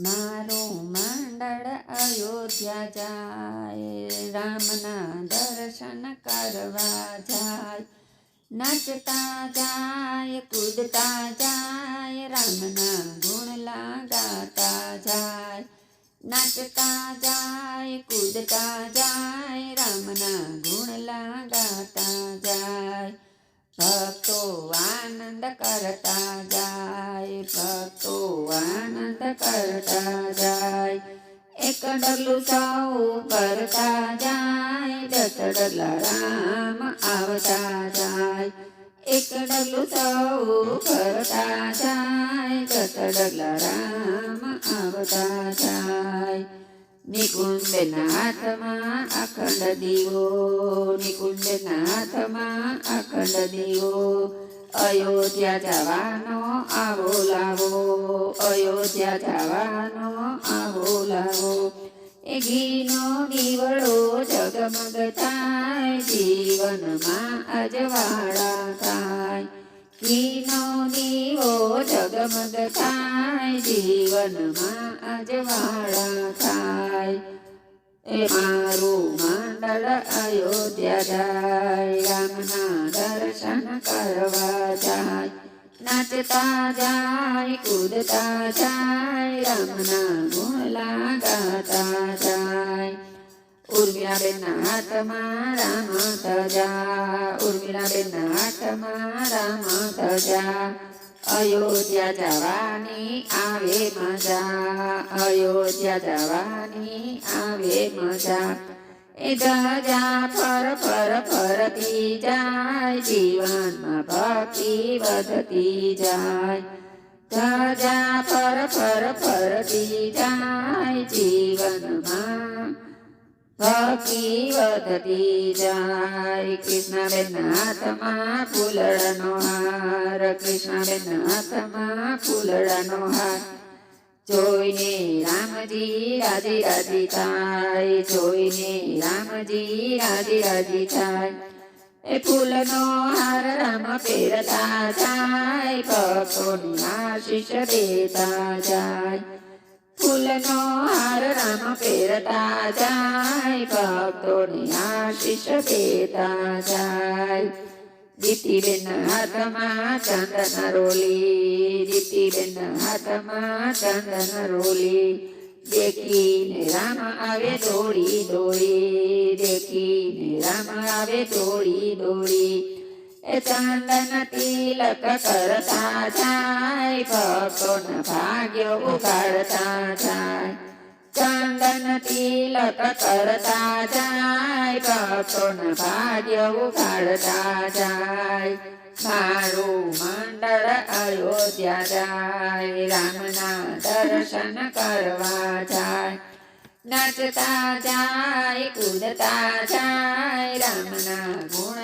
મારું માંડળ અયોધ્યા જાય, રામના દર્શન કરવા જાય. નાચતા જાય, કૂદતા જાય, રામના ગુણ ગાતા જાય. નાચતા જાય, કૂદતા જાય, રામના ગુણ ગાતા જાય. ભક્તો આનંદ કરતા જાય, ભક્તો આનંદ કરતા જાય. એક ડગલું સૌ કરતા જાય, દસ ડગલા રામ આવતા જાય. એક ડગલું સૌ કરતા જાય, દસ ડગલા રામ આવતા જાય. નિકુંજના હાથમાં અખંડ દીવો નિકુંજના હાથમાં અખંડ દીવો અયોધ્યા જવાનો આવો લાવો અયોધ્યા જવાનો આવો લાવો એ ઘીનો દીવડો જગમગ થાય જીવનમાં અજવાળા થાય ઘીનો દીવો જગમગ થાય જીવનમાં અજવાળા થાય એ મારું મંડળ અયોધ્યા જાય રામના દર્શન કરવા જાય નાચતા જાય કૂદતા જાય રામના ગુણલા ગાતા જાય ઉર્મિલાબેનના હાથમાં રામ ધજા ઉર્મિલાબેનના હાથમાં રામ ધજા અયોધ્યા જવાની આવે મજા, અયોધ્યા જવાની આવે મજા. એ ધજા ફર ફર ફરતી જાય, જીવનમાં ભક્તિ વધતી જાય. ધજા ફર ફર ફરતી જાય, જીવનમાં ભક્તિ વધતી જાય કૃષ્ણબેન હાથમાં ફૂલડાનો હાર કૃષ્ણબેન હાથમાં ફૂલડાનો હાર જોઈને રામજી રાજી રાજી થાય જોઈને રામજી રાજી રાજી થાય એ ફૂલનો હાર રામ પહેરતા જાય ભક્તોની આશીષ દેતા જાય ફૂલનો હાર રામ પહેરતા જાય ભક્તોને આશીષ દેતા જાય દીપ્તિબેન હાથમાં ચંદન રોલી દીપ્તિબેન હાથમાં ચંદન રોલી દેખીને રામ આવે દોડી દોડી દેખીને રામ આવે દોડી દોડી એ ચંદન તિલક કરતા જાય, ભક્તોન ભાગ્ય ઉગાડતા જાય. ચંદન તિલક કરતા જાય, ભક્તોન ભાગ્ય ઉગાડતા જાય. મારું મંડળ અયોધ્યા જાય, રામના દર્શન કરવા જાય. નાચતા જાય, કૂદતા જાય, રામના ગુણલા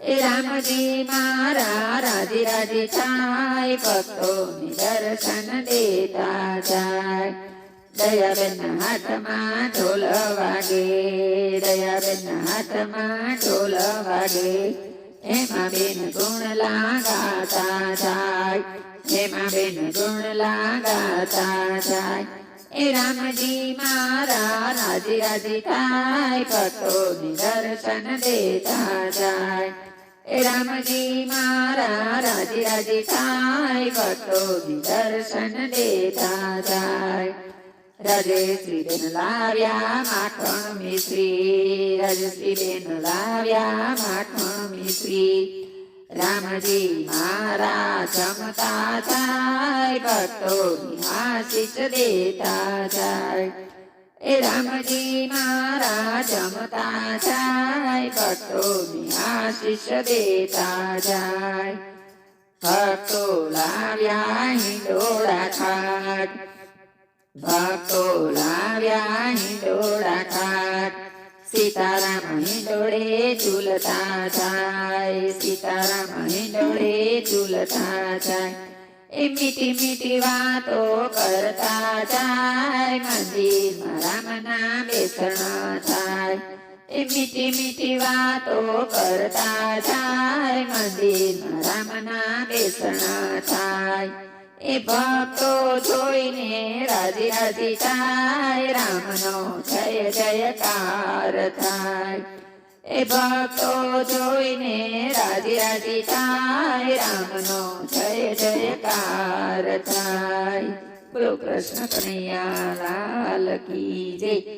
એ રામજી મારા રાજી રાજી થાય ભક્તોને દર્શન દેતા જાય. દયાબેન હાથમાં ઢોલ વાગે દયાબેન હાથમાં ઢોલ વાગે. એમાં બેન ગુણ લાગાતા જાય એમાં બેન ગુણ લાગાતા જાય. એ રામજી મારા રાજી રાજી થાય પતો દર્શન દેતા જાય. એ રામજી મારા રાજી રાજી થાય પતો દર્શન દેતા જાય. રાજેશ્રી બેન લાવ્યા, માખણ મિશ્રી. રાજેશ્રી બેન લાવ્યા, માખણ મિશ્રી. રામજી મારા જમતા જાય ભક્તો આશીષ દેતા જાય. એ રામજી મારા જમતા જાય ભક્તો આશીષ દેતા જાય. ભક્તો લાવ્યા હિંડોળા ખાટ ભક્તો લાવ્યા હિંડોળા ખાટ સીતારામ ડોળે ચૂલતા જાય સીતારામણી ડોળે ચૂલતા જાય. એ મીઠી મીઠી વાતો કરતા જાય, મંદિરમાં રામના બેસણ થાય. એ મીઠી મીઠી વાતો કરતા જાય, મંદિરમાં રામના બેસણ થાય. એ ભક્તો જોઈને રાજી રાજી થાય, રામનો જય જયકાર થાય. એ ભક્તો જોઈને રાજી રાજી થાય, રામનો જય જયકાર થાય. બોલો કૃષ્ણ કનૈયા લાલ કી જય.